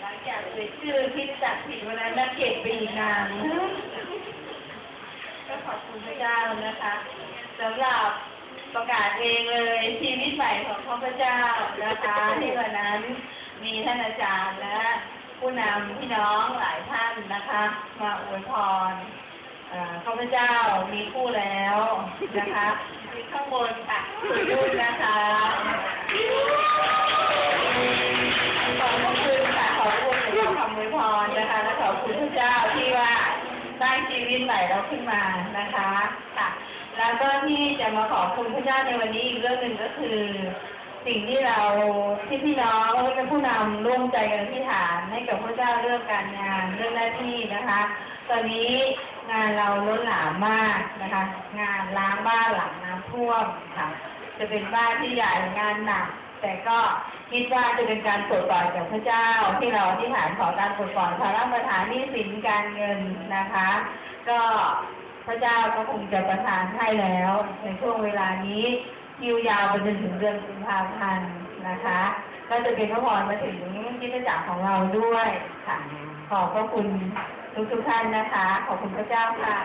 หลังจากเอ่ยชื่อคิดจักผิดวันนั้นนักเก็บปีนานก็ขอบคุณพระเจ้านะคะสำหรับประกาศเองเลยชีวิตใหม่ของข้าพเจ้านะคะที่วันนั้นมีท่านอาจารย์และผู้นำพี่น้องหลายท่านนะคะ มาอวยพรข้าพเจ้ามีคู่แล้วนะคะข้างบนค่ะรุ่นนะคะ พรนะคะ และขอบคุณพระเจ้าที่ว่าสร้างชีวิตใหม่เราขึ้นมานะคะค่ะ แล้วก็ที่จะมาขอบคุณพระเจ้าในวันนี้อีกเรื่องหนึ่งก็คือ สิ่งที่เราที่พี่น้องและผู้นำร่วมใจกันอธิษฐานให้กับพระเจ้าเรื่องการงานเรื่องหน้าที่นะคะ ตอนนี้งานเราล้นหลามมากนะคะ งานล้างบ้านหลังน้ำท่วมค่ะ จะเป็นบ้านที่ใหญ่งานหนัก แต่ก็คิดว่าจะเป็นการปลดปล่อยจากพระเจ้า ที่เราอธิษฐานขอการปลดปล่อยภาระประทานหนี้สินการเงินนะคะ ก็พระเจ้าก็คงจะประทานให้แล้ว ในช่วงเวลานี้คิวยาวไปจนถึงเดือนกุมภาพันธ์นะคะ ก็จะเป็นพระพรมาถึงที่จักรของเราด้วยค่ะ ขอบพระคุณทุกทุกท่านนะคะ ขอบคุณพระเจ้าค่ะ